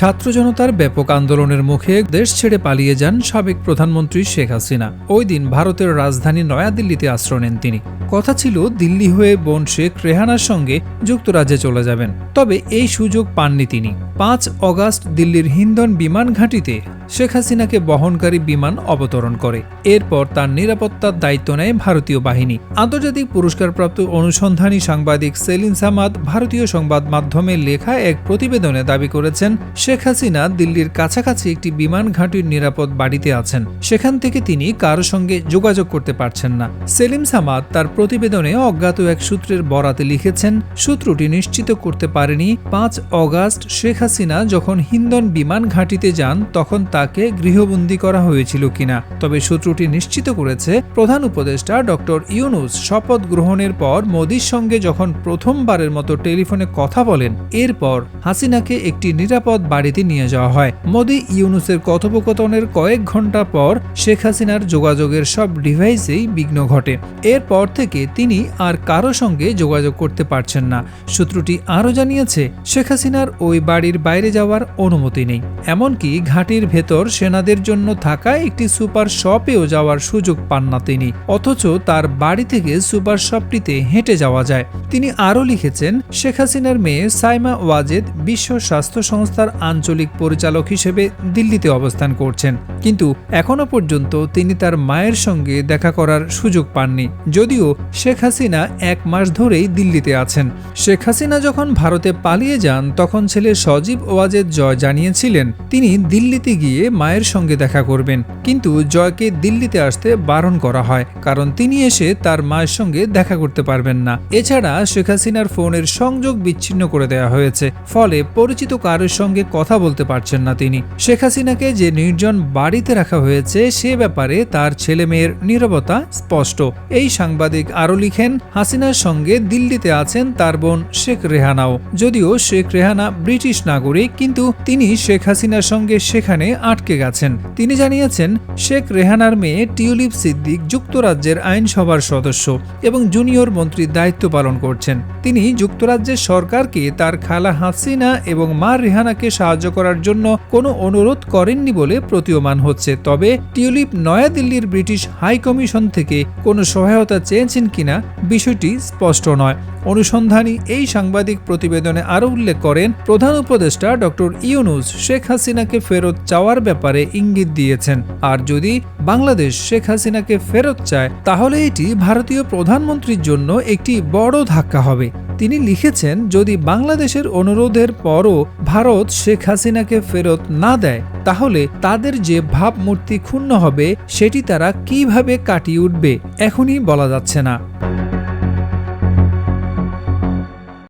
ছাত্র জনতার ব্যাপক আন্দোলনের মুখে দেশ ছেড়ে পালিয়ে যান সাবেক প্রধানমন্ত্রী শেখ হাসিনা। ওই দিন ভারতের রাজধানী নয়াদিল্লিতে আশ্রয় নেন তিনি। কথা ছিল, দিল্লি হয়ে বোন শেখ রেহানার সঙ্গে যুক্তরাজ্যে চলে যাবেন। তবে এই সুযোগ পাননি তিনি। পাঁচ অগাস্ট দিল্লির হিন্দন বিমান ঘাঁটিতে শেখ হাসিনাকে বহনকারী বিমান অবতরণ করে। এরপর তার নিরাপত্তার দায়িত্ব নেয় ভারতীয় বাহিনী। আন্তর্জাতিক পুরস্কারপ্রাপ্ত অনুসন্ধানী সাংবাদিক সেলিন সামাদ ভারতীয় সংবাদ মাধ্যমে লেখা এক প্রতিবেদনে দাবি করেছেন, শেখ হাসিনা দিল্লির কাছাকাছি একটি বিমান ঘাঁটির নিরাপদ বাড়িতে আছেন। সেখান থেকে তিনি কারও সঙ্গে যোগাযোগ করতে পারছেন না। সেলিম সামাদ তার প্রতিবেদনে অজ্ঞাত এক সূত্রের বরাতে লিখেছেন, সূত্রটি নিশ্চিত করতে পারেনি, পাঁচ অগাস্ট শেখ হাসিনা যখন হিন্দন বিমান ঘাঁটিতে যান, তখন তাকে গৃহবন্দী করা হয়েছিল কিনা। তবে সূত্রটি নিশ্চিত করেছে, প্রধান উপদেষ্টা ডক্টর ইউনুস শপথ গ্রহণের পর মোদির সঙ্গে যখন প্রথমবারের মতো টেলিফোনে কথা বলেন, এরপর হাসিনাকে একটি নিরাপদ বাড়িতে নিয়ে যাওয়া হয়। মোদি ইউনুসের কথোপকথনের কয়েক ঘণ্টা পর শেখ হাসিনার যোগাযোগের সব ডিভাইসেই বিঘ্ন ঘটে। এরপর থেকে তিনি আর কারও সঙ্গে যোগাযোগ করতে পারছেন না। সূত্রটি আরও জানিয়েছে, শেখ হাসিনার ওই বাড়ির বাইরে যাওয়ার অনুমতি নেই। এমনকি ঘাঁটির ভেতর সেনাদের জন্য থাকা একটি সুপার শপেও যাওয়ার সুযোগ পান না তিনি। অথচ তার বাড়ি থেকে সুপার শপটিতে হেঁটে যাওয়া যায়। তিনি আরও লিখেছেন, শেখ হাসিনার মেয়ে সাইমা ওয়াজেদ বিশ্ব স্বাস্থ্য সংস্থার আঞ্চলিক পরিচালক হিসেবে দিল্লিতে অবস্থান করছেন। কিন্তু এখনও পর্যন্ত তিনি তার মায়ের সঙ্গে দেখা করার সুযোগ পাননি। যদিও শেখ হাসিনা এক মাস ধরেই দিল্লিতে আছেন। শেখ হাসিনা যখন ভারতে পালিয়ে যান, তখন ছেলে সজীব ওয়াজেদ জয় জানিয়েছিলেন, তিনি দিল্লিতে গিয়ে মায়ের সঙ্গে দেখা করবেন। কিন্তু জয়কে দিল্লিতে আসতে বারণ করা হয়, কারণ তিনি এসে তার মায়ের সঙ্গে দেখা করতে পারবেন না। এছাড়া শেখ হাসিনার ফোনের সংযোগ বিচ্ছিন্ন করে দেওয়া হয়েছে, ফলে পরিচিত কারোর সঙ্গে কথা বলতে পারছেন না তিনি। শেখ হাসিনাকে যে নির্জন বাড়িতে রাখা হয়েছে, সে ব্যাপারে তার ছেলে মেয়ের নীরবতা স্পষ্ট। এই সাংবাদিক আরও লিখেন, হাসিনার সঙ্গে দিল্লিতে আছেন তার বোন শেখ রেহানাও। যদিও শেখ রেহানা ব্রিটিশ নাগরিক, কিন্তু তিনি শেখ হাসিনার সঙ্গে সেখানে আটকে গেছেন। তিনি জানিয়েছেন, শেখ রেহানার মেয়ে টিউলিপ সিদ্দিক যুক্তরাজ্যের আইনসভার সদস্য এবং জুনিয়র মন্ত্রীর দায়িত্ব পালন করছেন। তিনি যুক্তরাজ্যের সরকারকে তার খালা হাসিনা এবং মা রেহানাকে সাহায্য করার জন্য কোনো অনুরোধ করেননি বলে প্রতীয়মান হচ্ছে। তবে টিউলিপ নয়াদিল্লির ব্রিটিশ হাই কমিশন থেকে কোনো সহায়তা চেয়েছেন কিনা বিষয়টি স্পষ্ট নয়। অনুসন্ধানী এই সাংবাদিক প্রতিবেদনে আরও উল্লেখ করেন, প্রধান উপদেষ্টা ডক্টর ইউনুস শেখ হাসিনাকে ফেরত চাওয়ার ব্যাপারে ইঙ্গিত দিয়েছেন। আর যদি বাংলাদেশ শেখ হাসিনাকে ফেরত চায়, তাহলে এটি ভারতীয় প্রধানমন্ত্রীর জন্য একটি বড় ধাক্কা হবে। তিনি লিখেছেন, যদি বাংলাদেশের অনুরোধের পরও ভারত শেখ হাসিনাকে ফেরত না দেয়, তাহলে তাদের যে ভাবমূর্তি ক্ষুণ্ণ হবে, সেটি তারা কীভাবে কাটিয়ে উঠবে, এখনই বলা যাচ্ছে না।